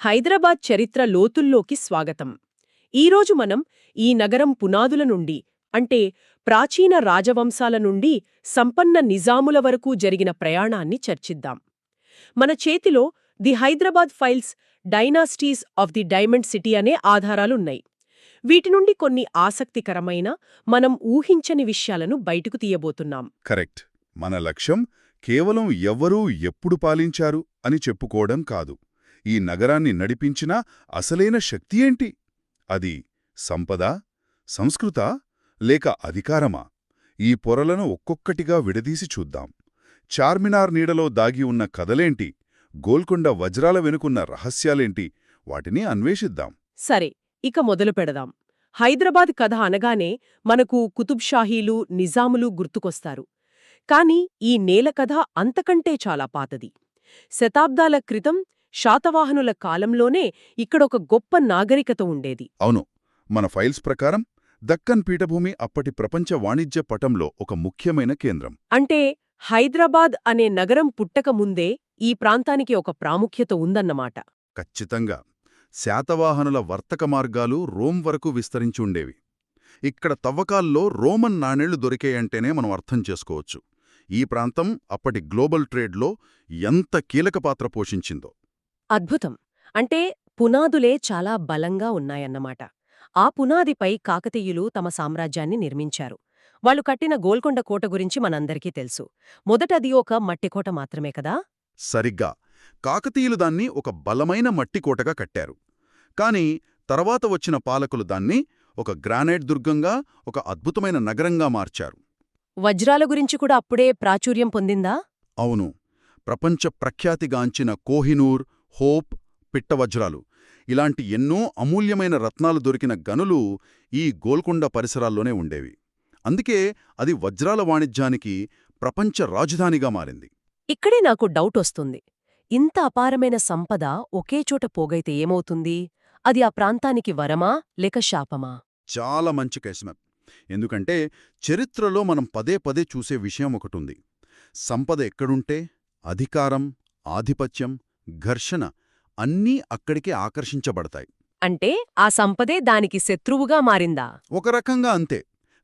హైదరాబాద్ చరిత్ర లోతుల్లోకి స్వాగతం. ఈరోజు మనం ఈ నగరం పునాదుల నుండి అంటే ప్రాచీన రాజవంశాల నుండి సంపన్న నిజాముల వరకు జరిగిన ప్రయాణాన్ని చర్చిద్దాం. మన చేతిలో the Hyderabad files dynasties of the diamond city అనే ఆధారాలున్నాయి. వీటి నుండి కొన్ని ఆసక్తికరమైన మనం ఊహించని విషయాలను బయటకు తీయబోతున్నాం. కరెక్ట్. మన లక్ష్యం కేవలం ఎవ్వరూ ఎప్పుడు పాలించారు అని చెప్పుకోవడం కాదు. ఈ నగరాన్ని నడిపించిన అసలైన శక్తి ఏంటి? అది సంపద? సంస్కృత? లేక అధికారమా? ఈ పొరలను ఒక్కొక్కటిగా విడదీసి చూద్దాం. చార్మినార్ నీడలో దాగి ఉన్న కథలేంటి? గోల్కొండ వజ్రాల వెనుకున్న రహస్యాలేంటి? వాటిని అన్వేషిద్దాం. సరే ఇక మొదలు పెడదాం. హైదరాబాద్ కథ అనగానే మనకు కుతుబ్షాహీలు నిజాములు గుర్తుకొస్తారు. కాని ఈ నేల కథ అంతకంటే చాలా పాతది. శతాబ్దాల క్రితం శాతవాహనుల కాలంలోనే ఇక్కడొక గొప్ప నాగరికత ఉండేది. అవును. మన ఫైల్స్ ప్రకారం దక్కన్ పీఠభూమి అప్పటి ప్రపంచ వాణిజ్య పటంలో ఒక ముఖ్యమైన కేంద్రం. అంటే హైదరాబాద్ అనే నగరం పుట్టక ముందే ఈ ప్రాంతానికి ఒక ప్రాముఖ్యత ఉందన్నమాట. ఖచ్చితంగా. శాతవాహనుల వర్తక మార్గాలు రోమ్ వరకు విస్తరించి ఉండేవి. ఇక్కడ తవ్వకాల్లో రోమన్ నాణేళ్ళు దొరికాయంటేనే మనం అర్థం చేసుకోవచ్చు. ఈ ప్రాంతం అప్పటి గ్లోబల్ ట్రేడ్లో ఎంత కీలక పాత్ర పోషించిందో. అద్భుతం. అంటే పునాదులే చాలా బలంగా ఉన్నాయన్నమాట. ఆ పునాదిపై కాకతీయులు తమ సామ్రాజ్యాన్ని నిర్మించారు. వాళ్ళు కట్టిన గోల్కొండ కోట గురించి మనందరికీ తెలుసు. మొదటది ఒక మట్టికోట మాత్రమే కదా? సరిగ్గా. కాకతీయులు దాన్ని ఒక బలమైన మట్టి కోటగా కట్టారు. కాని తర్వాత వచ్చిన పాలకులు దాన్ని ఒక గ్రానైట్ దుర్గంగా ఒక అద్భుతమైన నగరంగా మార్చారు. వజ్రాల గురించి కూడా అప్పుడే ప్రాచుర్యం పొందిందా? అవును. ప్రపంచ ప్రఖ్యాతిగాంచిన కోహినూర్ హోప్ పిట్టవజ్రాలు. ఇలాంటి ఎన్నో అమూల్యమైన రత్నాలు దొరికిన గనులు ఈ గోల్కొండ పరిసరాల్లోనే ఉండేవి. అందుకే అది వజ్రాల వాణిజ్యానికి ప్రపంచ రాజధానిగా మారింది. ఇక్కడే నాకు డౌట్ వస్తుంది. ఇంత అపారమైన సంపద ఒకే చోట పోగైతే ఏమవుతుంది? అది ఆ ప్రాంతానికి వరమా లేక శాపమా? చాలా మంచి కేసమెప్ ఎందుకంటే చరిత్రలో మనం పదే పదే చూసే విషయం ఒకటుంది. సంపద ఎక్కడుంటే అధికారం ఆధిపత్యం ఘర్షణ అన్నీ అక్కడికే ఆకర్షించబడతాయి. అంటే ఆ సంపదే దానికి శత్రువుగా మారిందా? ఒక రకంగా అంతే.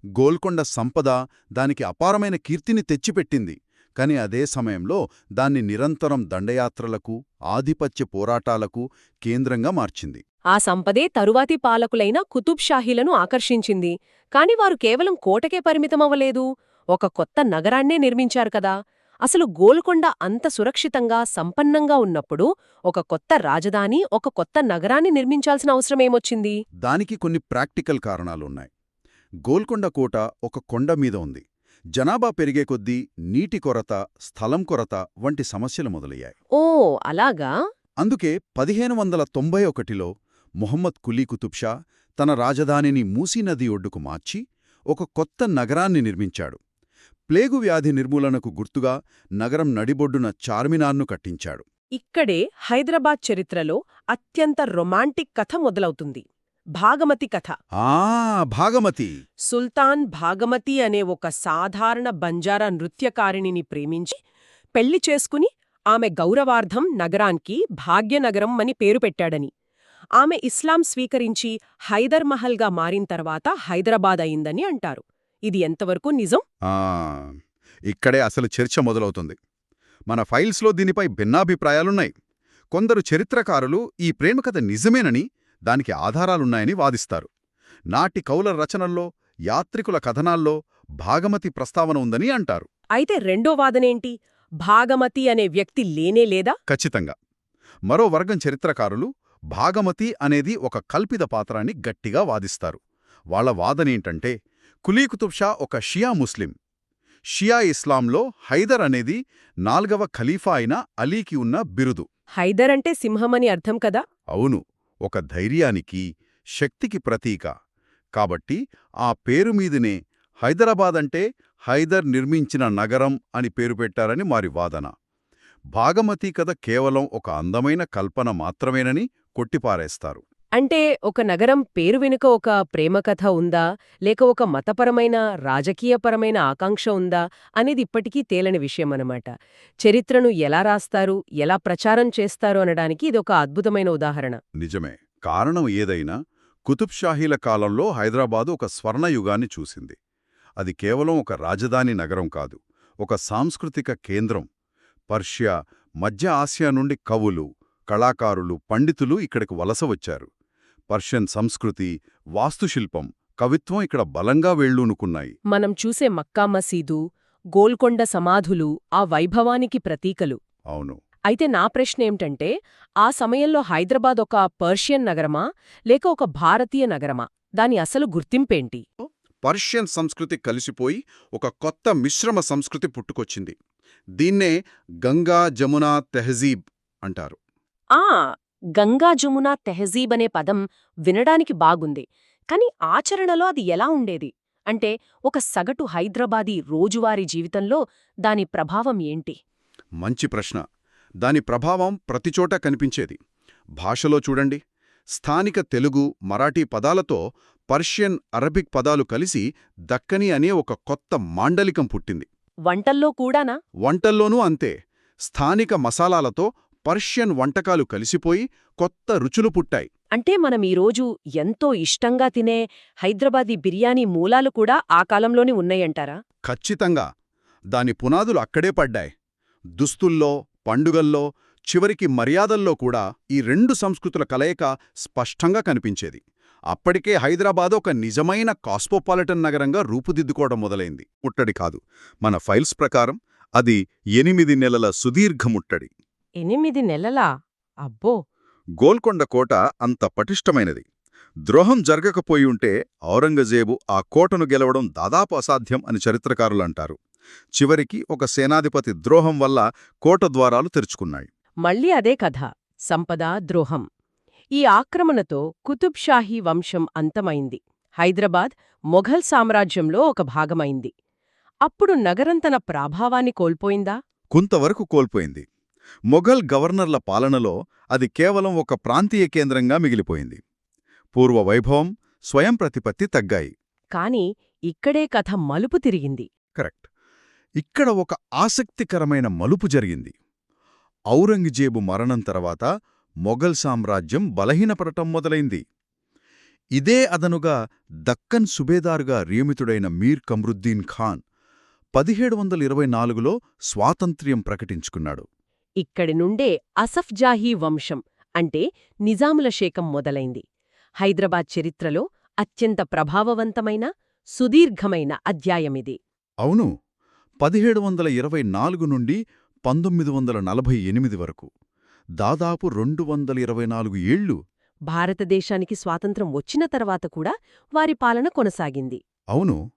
గోల్కొండ సంపద దానికి అపారమైన కీర్తిని తెచ్చిపెట్టింది. కాని అదే సమయంలో దాన్ని నిరంతరం దండయాత్రలకు ఆధిపత్య పోరాటాలకు కేంద్రంగా మార్చింది. ఆ సంపదే తరువాతి పాలకులైన కుతుబ్ షాహీలను ఆకర్షించింది. కాని వారు కేవలం కోటకే పరిమితమవ్వలేదు. ఒక కొత్త నగరాన్నే నిర్మించారు కదా. అసలు గోల్కొండ అంత సురక్షితంగా సంపన్నంగా ఉన్నప్పుడు ఒక కొత్త రాజధాని ఒక కొత్త నగరాన్ని నిర్మించాల్సిన అవసరమేమొచ్చింది దానికి కొన్ని ప్రాక్టికల్ కారణాలున్నాయి. గోల్కొండ కోట ఒక కొండ మీద ఉంది. జనాభా పెరిగే కొద్దీ నీటి కొరత స్థలం కొరత వంటి సమస్యలు మొదలయ్యాయి. ఓ అలాగా? అందుకే పదిహేను వందల తొంభై ఒకటిలో మొహమ్మద్ కులీ కుతుబ్ షా తన రాజధానిని మూసీ నది ఒడ్డుకు మార్చి ఒక కొత్త నగరాన్ని నిర్మించాడు. ప్లేగు వ్యాధి నిర్మూలనకు గుర్తుగా నగరం నడిబొడ్డున చార్మినార్ను కట్టించాడు. ఇక్కడే హైదరాబాద్ చరిత్రలో అత్యంత రొమాంటిక్ కథ మొదలవుతుంది. భాగమతి కథ. ఆ భాగమతి. సుల్తాన్ భాగమతి అనే ఒక సాధారణ బంజారా నృత్యకారిణిని ప్రేమించి పెళ్ళి చేసుకుని ఆమె గౌరవార్థం నగరానికి భాగ్యనగరం అని పేరు పెట్టాడని. ఆమె ఇస్లాం స్వీకరించి హైదర్ మహల్గా మారిన తర్వాత హైదరాబాద్ అయిందని అంటారు. ఇది ఎంతవరకు నిజం? ఆ ఇక్కడే అసలు చర్చ మొదలవుతుంది. మన ఫైల్స్లో దీనిపై భిన్నాభిప్రాయాలున్నాయి. కొందరు చరిత్రకారులు ఈ ప్రేమకథ నిజమేనని దానికి ఆధారాలున్నాయని వాదిస్తారు. నాటి కౌల రచనల్లో యాత్రికుల కథనాల్లో భాగమతి ప్రస్తావన ఉందని అంటారు. అయితే రెండో వాదనేంటి? భాగమతి అనే వ్యక్తి లేనే లేదా? ఖచ్చితంగా. మరో వర్గం చరిత్రకారులు భాగమతి అనేది ఒక కల్పిత పాత్రాన్ని గట్టిగా వాదిస్తారు. వాళ్ళ వాదనేంటంటే కులీ కుతుబ్ షా ఒక షియా ముస్లిం. షియా ఇస్లాంలో హైదర్ అనేది నాల్గవ ఖలీఫా అయిన అలీకి ఉన్న బిరుదు. హైదర్ అంటే సింహమని అర్థం కదా? అవును ఒక ధైర్యానికి శక్తికి ప్రతీక. కాబట్టి ఆ పేరు మీదనే హైదరాబాద్ అంటే హైదర్ నిర్మించిన నగరం అని పేరు పెట్టారని వారి వాదన. భాగమతి కథ కేవలం ఒక అందమైన కల్పన మాత్రమేనని కొట్టిపారేస్తారు. అంటే ఒక నగరం పేరు వెనుక ఒక ప్రేమకథ ఉందా? లేక ఒక మతపరమైన రాజకీయపరమైన ఆకాంక్ష ఉందా? అనేది ఇప్పటికీ తేలని విషయమన్నమాట. చరిత్రను ఎలా రాస్తారు? ఎలా ప్రచారం చేస్తారు? అనడానికి ఇదొక అద్భుతమైన ఉదాహరణ. నిజమే. కారణం ఏదైనా కుతుబ్ షాహీల కాలంలో హైదరాబాదు ఒక స్వర్ణయుగాన్ని చూసింది. అది కేవలం ఒక రాజధాని నగరం కాదు ఒక సాంస్కృతిక కేంద్రం. పర్షియా మధ్య ఆసియా నుండి కవులు కళాకారులు పండితులు ఇక్కడికి వలస వచ్చారు. పర్షియన్ సంస్కృతి వాస్తుశిల్పం కవిత్వం ఇక్కడ బలంగా వేళ్ళూనుకున్నాయి మనం చూసే మక్కా మసీదు గోల్కొండ సమాధులు ఆ వైభవానికి ప్రతీకలు. అవును. అయితే నా ప్రశ్న ఏమిటంటే ఆ సమయంలో హైదరాబాద్ ఒక పర్షియన్ నగరమా లేక ఒక భారతీయ నగరమా? దాని అసలు గుర్తింపేంటి? పర్షియన్ సంస్కృతి కలిసిపోయి ఒక కొత్త మిశ్రమ సంస్కృతి పుట్టుకొచ్చింది. దీన్నే గంగా జమునా తెహజీబ్ అంటారు. ఆ గంగా జమునా తెహజీబ్ అనే పదం వినడానికి బాగుంది. కాని ఆచరణలో అది ఎలా ఉండేది? అంటే ఒక సగటు హైదరాబాదీ రోజువారీ జీవితంలో దాని ప్రభావం ఏంటి? మంచి ప్రశ్న. దాని ప్రభావం ప్రతిచోటా కనిపించేది. భాషలో చూడండి. స్థానిక తెలుగు మరాఠీ పదాలతో పర్షియన్ అరబిక్ పదాలు కలిసి దక్కని అనే ఒక కొత్త మాండలికం పుట్టింది. వంటల్లో కూడానా? వంటల్లోనూ అంతే. స్థానిక మసాలాలతో పర్షియన్ వంటకాలు కలిసిపోయి కొత్త రుచులు పుట్టాయి. అంటే మనం ఈరోజు ఎంతో ఇష్టంగా తినే హైదరాబాదీ బిర్యానీ మూలాలు కూడా ఆ కాలంలోనే ఉన్నాయంటారా? ఖచ్చితంగా. దాని పునాదులు అక్కడే పడ్డాయి. దుస్తుల్లో పండుగల్లో చివరికి మర్యాదల్లో కూడా ఈ రెండు సంస్కృతుల కలయిక స్పష్టంగా కనిపించేది. అప్పటికే హైదరాబాద్ ఒక నిజమైన కాస్మోపాలిటన్ నగరంగా రూపుదిద్దుకోవడం మొదలైంది. ముట్టడి కాదు. మన ఫైల్స్ ప్రకారం అది ఎనిమిది నెలల సుదీర్ఘ ముట్టడి. ఎనిమిది నెలలా? అబ్బో! గోల్కొండ కోట అంత పటిష్టమైనది. ద్రోహం జరగకపోయుంటే ఔరంగజేబు ఆ కోటను గెలవడం దాదాపు అసాధ్యం అని చరిత్రకారులంటారు చివరికి ఒక సేనాధిపతి ద్రోహం వల్ల కోట ద్వారాలు తెరుచుకున్నాయి. మళ్ళీ అదే కథ సంపద ద్రోహం. ఈ ఆక్రమణతో కుతుబ్ షాహీ వంశం అంతమైంది. హైదరాబాద్ మొఘల్ సామ్రాజ్యంలో ఒక భాగమైంది. అప్పుడు నగరం తన ప్రాభావాన్ని కోల్పోయిందా? కొంతవరకు కోల్పోయింది. మొఘల్ గవర్నర్ల పాలనలో అది కేవలం ఒక ప్రాంతీయ కేంద్రంగా మిగిలిపోయింది. పూర్వ వైభవం స్వయం ప్రతిపత్తి తగ్గాయి. కాని ఇక్కడే కథ మలుపు తిరిగింది. కరెక్ట్. ఇక్కడ ఒక ఆసక్తికరమైన మలుపు జరిగింది. ఔరంగజేబు మరణం తర్వాత మొఘల్ సామ్రాజ్యం బలహీనపడటం మొదలైంది. ఇదే అదనుగా దక్కన్ సుబేదార్గా నియమితుడైన మీర్ కమ్రుద్దీన్ ఖాన్ పదిహేడు వందల ఇరవై నాలుగులో స్వాతంత్ర్యం ప్రకటించుకున్నాడు. ఇక్కడి నుండే అసఫ్ జాహీ వంశం అంటే నిజాముల శేకం మొదలైంది. హైదరాబాద్ చరిత్రలో అత్యంత ప్రభావవంతమైన సుదీర్ఘమైన అధ్యాయమిది. అవును. పదిహేడు వందల ఇరవై నాలుగు నుండి పంతొమ్మిది వందల నలభై ఎనిమిది వరకు. దాదాపు రెండు వందల ఇరవై నాలుగు ఏళ్ళు భారతదేశానికి స్వాతంత్రం వచ్చిన తర్వాత కూడా వారి పాలన కొనసాగింది. అవును.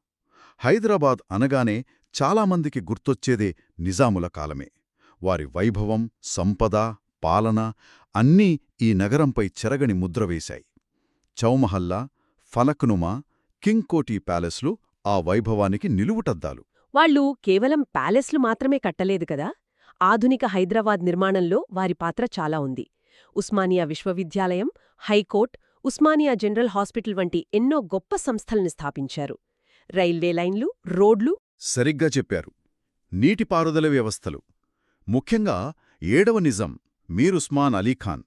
హైదరాబాద్ అనగానే చాలామందికి గుర్తొచ్చేదే నిజాముల కాలమే. వారి వైభవం సంపద పాలన అన్నీ ఈ నగరంపై చెరగని ముద్ర వేశాయి. చౌమహల్లా ఫలక్నుమా కింగ్ కోటీ ప్యాలెస్లు ఆ వైభవానికి నిలువుటద్దాలు. వాళ్ళు కేవలం ప్యాలెస్లు మాత్రమే కట్టలేదు కదా? ఆధునిక హైదరాబాద్ నిర్మాణంలో వారి పాత్ర చాలా ఉంది. ఉస్మానియా విశ్వవిద్యాలయం హైకోర్ట్ ఉస్మానియా జనరల్ హాస్పిటల్ వంటి ఎన్నో గొప్ప సంస్థల్ని స్థాపించారు. రైల్వే లైన్లు రోడ్లు సరిగ్గా చెప్పారు. నీటిపారుదల వ్యవస్థలు. ముఖ్యంగా ఏడవ నిజం మీర్ ఉస్మాన్ అలీఖాన్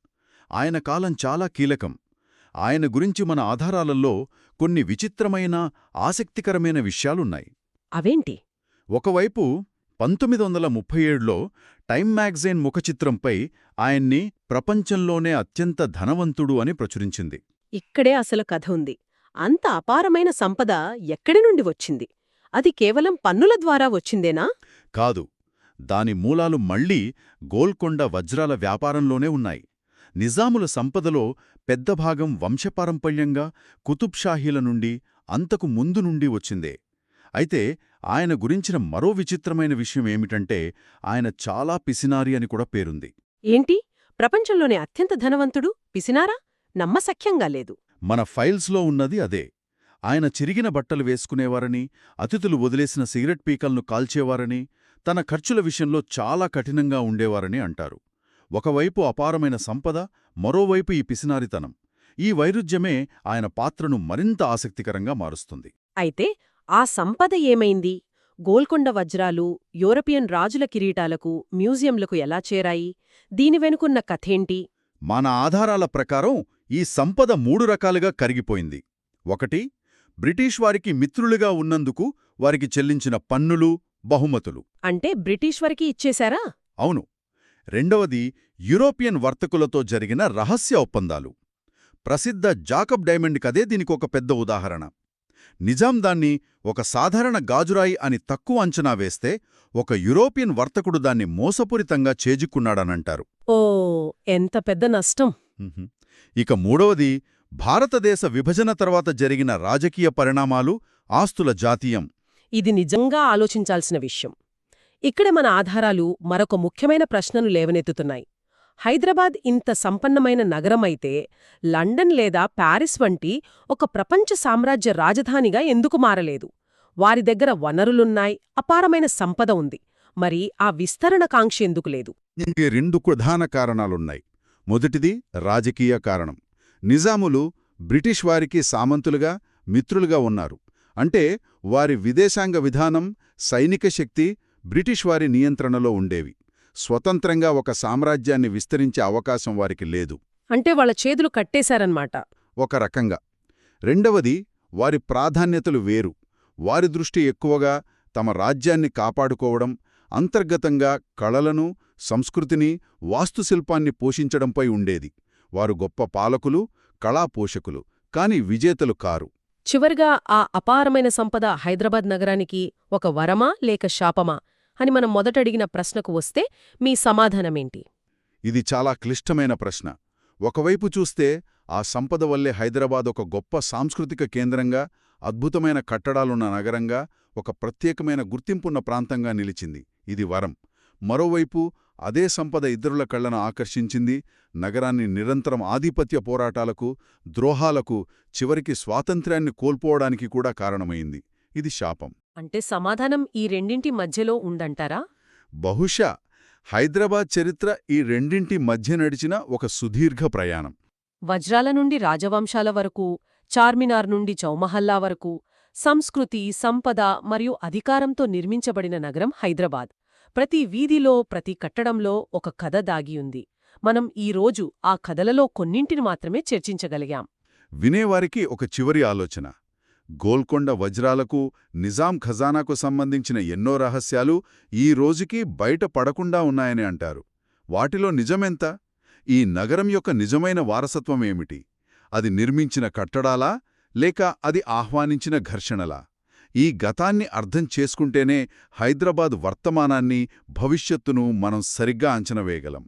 ఆయన కాలం చాలా కీలకం. ఆయన గురించి మన ఆధారాలలో కొన్ని విచిత్రమైన ఆసక్తికరమైన విషయాలున్నాయి. అవేంటి? ఒకవైపు పంతొమ్మిది వందల ముప్పై ఏడులో టైమ్ మ్యాగజైన్ ముఖచిత్రంపై ఆయన్ని ప్రపంచంలోనే అత్యంత ధనవంతుడు అని ప్రచురించింది. ఇక్కడే అసలు కథ ఉంది. అంత అపారమైన సంపద ఎక్కడి నుండి వచ్చింది? అది కేవలం పన్నుల ద్వారా వచ్చిందేనా? కాదు. దాని మూలాలు మళ్ళీ గోల్కొండ వజ్రాల వ్యాపారంలోనే ఉన్నాయి. నిజాముల సంపదలో పెద్ద భాగం వంశపారంపర్యంగా కుతుబ్షాహీల నుండి అంతకు ముందు నుండి వచ్చిందే. అయితే ఆయన గురించిన మరో విచిత్రమైన విషయం ఏమిటంటే ఆయన చాలా పిసినారి అని కూడా పేరుంది. ఏంటి? ప్రపంచంలోనే అత్యంత ధనవంతుడు పిసినారా? నమ్మసఖ్యంగా లేదు. మన ఫైల్స్లో ఉన్నది అదే. ఆయన చిరిగిన బట్టలు వేసుకునేవారని అతిథులు వదిలేసిన సిగరెట్ పీకలను కాల్చేవారని తన ఖర్చుల విషయంలో చాలా కఠినంగా ఉండేవారని అంటారు. ఒకవైపు అపారమైన సంపద మరోవైపు ఈ పిసినారితనం. ఈ వైరుధ్యమే ఆయన పాత్రను మరింత ఆసక్తికరంగా మారుస్తుంది. అయితే ఆ సంపద ఏమైంది? గోల్కొండ వజ్రాలు యూరోపియన్ రాజుల కిరీటాలకు మ్యూజియంలకు ఎలా చేరాయి? దీని వెనుకున్న కథేంటి? మన ఆధారాల ప్రకారం ఈ సంపద మూడు రకాలుగా కరిగిపోయింది. ఒకటి బ్రిటిష్ వారికి మిత్రులుగా ఉన్నందుకు వారికి చెల్లించిన పన్నులు బహుమతులు. అంటే బ్రిటిష్ వరకి ఇచ్చేశారా? అవును. రెండవది యూరోపియన్ వర్తకులతో జరిగిన రహస్య ఒప్పందాలు. ప్రసిద్ధ జాకబ్ డైమండ్ కదే దీనికొక పెద్ద ఉదాహరణ. నిజాం దాన్ని ఒక సాధారణ గాజురాయి అని తక్కువ అంచనా వేస్తే ఒక యూరోపియన్ వర్తకుడు దాన్ని మోసపూరితంగా చేజిక్కున్నాడనంటారు. ఓ ఎంత పెద్ద నష్టం. ఇక మూడవది భారతదేశ విభజన తర్వాత జరిగిన రాజకీయ పరిణామాలు ఆస్తుల జాతీయం. ఇది నిజంగా ఆలోచించాల్సిన విషయం. ఇక్కడ మన ఆధారాలు మరొక ముఖ్యమైన ప్రశ్నను లేవనెత్తుతున్నాయి. హైదరాబాద్ ఇంత సంపన్నమైన నగరమైతే లండన్ లేదా ప్యారిస్ వంటి ఒక ప్రపంచ సామ్రాజ్య రాజధానిగా ఎందుకు మారలేదు? వారి దగ్గర వనరులున్నాయి అపారమైన సంపద ఉంది. మరి ఆ విస్తరణ కాంక్ష ఎందుకు లేదు? రెండు ప్రధాన కారణాలున్నాయి. మొదటిది రాజకీయ కారణం. నిజాములు బ్రిటిష్ వారికి సామంతులుగా మిత్రులుగా ఉన్నారు. అంటే వారి విదేశాంగ విధానం సైనిక శక్తి బ్రిటిష్ వారి నియంత్రణలో ఉండేవి. స్వతంత్రంగా ఒక సామ్రాజ్యాన్ని విస్తరించే అవకాశం వారికి లేదు. అంటే వాళ్ళ చేతులు కట్టేశారన్మాట ఒక రకంగా. రెండవది వారి ప్రాధాన్యతలు వేరు. వారి దృష్టి ఎక్కువగా తమ రాజ్యాన్ని కాపాడుకోవడం అంతర్గతంగా కళలను సంస్కృతిని వాస్తుశిల్పాన్ని పోషించడంపై ఉండేది. వారు గొప్ప పాలకులు కళాపోషకులు కాని విజేతలు కారు. చివరిగా ఆ అపారమైన సంపద హైదరాబాద్ నగరానికి ఒక వరమా లేక శాపమా అని మనం మొదటడిగిన ప్రశ్నకు వస్తే మీ సమాధానమేంటి? ఇది చాలా క్లిష్టమైన ప్రశ్న. ఒకవైపు చూస్తే ఆ సంపద వల్లే హైదరాబాద్ ఒక గొప్ప సాంస్కృతిక కేంద్రంగా అద్భుతమైన కట్టడాలున్న నగరంగా ఒక ప్రత్యేకమైన గుర్తింపున్న ప్రాంతంగా నిలిచింది. ఇది వరం. మరోవైపు అదే సంపద ఇతరుల కళ్ళను ఆకర్షించింది నగరాన్ని నిరంతరం ఆధిపత్య పోరాటాలకు ద్రోహాలకు చివరికి స్వాతంత్ర్యాన్ని కోల్పోవడానికి కూడా కారణమైంది. ఇది శాపం. అంటే సమాధానం ఈ రెండింటి మధ్యలో ఉందంటారా? బహుశా హైదరాబాద్ చరిత్ర ఈ రెండింటి మధ్య నడిచిన ఒక సుదీర్ఘ ప్రయాణం. వజ్రాల నుండి రాజవంశాల వరకు చార్మినార్ నుండి చౌమహల్లా వరకు సంస్కృతి సంపద మరియు అధికారంతో నిర్మించబడిన నగరం హైదరాబాద్. ప్రతి వీధిలో ప్రతి కట్టడంలో ఒక కథ దాగియుంది మనం ఈ రోజు ఆ కథలలో కొన్నింటిని మాత్రమే చర్చించగలిగాం. వినేవారికి ఒక చివరి ఆలోచన. గోల్కొండ వజ్రాలకు నిజాం ఖజానాకు సంబంధించిన ఎన్నో రహస్యాలు ఈ రోజుకి బయట పడకుండా ఉన్నాయని అంటారు. వాటిలో నిజమెంత? ఈ నగరం యొక్క నిజమైన వారసత్వం ఏమిటి? అది నిర్మించిన కట్టడాలా? లేక అది ఆహ్వానించిన ఘర్షణలా? ఈ గతాన్ని అర్థం చేసుకుంటేనే హైదరాబాద్ వర్తమానాన్ని భవిష్యత్తును మనం సరిగ్గా అంచనా వేయగలం.